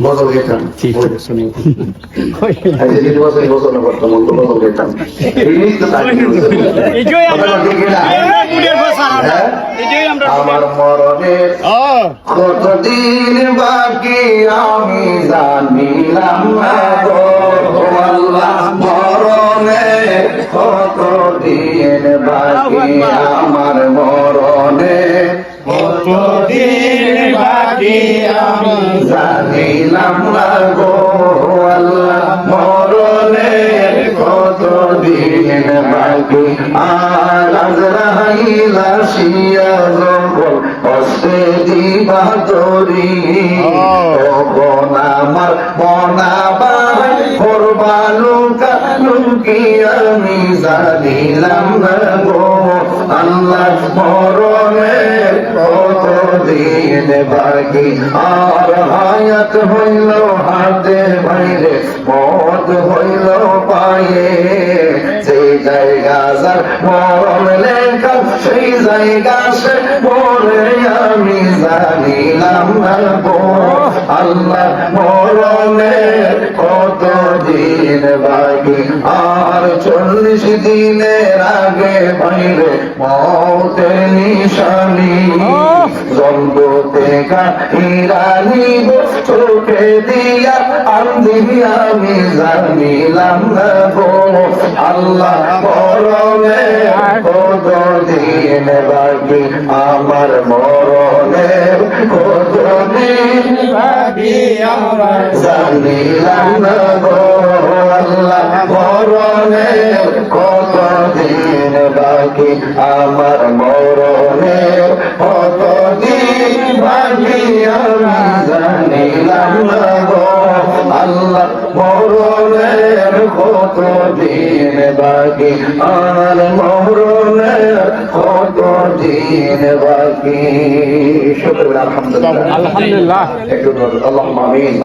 বদল বছর বছর না বদল না? হ্যাঁ? আমার মরণের কতদিন বাকি আমি জানিলাম না গো। আল্লাহ মরণে কতদিন বাকি আমার মরণে আমি জানিলাম গো আল্লাহ মরণে কতদিন বাকি। আর আজরাইলা শিয়া জঙ্গল, কষ্টে দিবা তরি তখন আমার বাই করবালু কালুকি আমি জানিলাম কতদিন বাকি। আর হায়াত হইল হাতে বাইরে, মদ হইল পায়ে। সেই জায়গা যার মরণ লেখা, সেই জায়গা সে পরে আমি জানিলাম না আল্লাহ মরণে কত দিন বাকি? আর চল্লিশ দিনের আগে বাইরে মতের নিশানি। জন্মতে কাহিরানি চোখে দিয়া আন্দি আমি জানিলাম না গো। আল্লাহ মরণে কত দিন বাকি? আমার মরণে কত দিন বাকি আমার মরণে কত দিন বাকি, আমার জানিলাম না আল্লাহ কত দিন বাকি আর মরণের কত দিন বাকি। শুক্র আলহামদুলিল্লাহ আলহামদুলিল্লাহ একটু আল্লাহ আমিন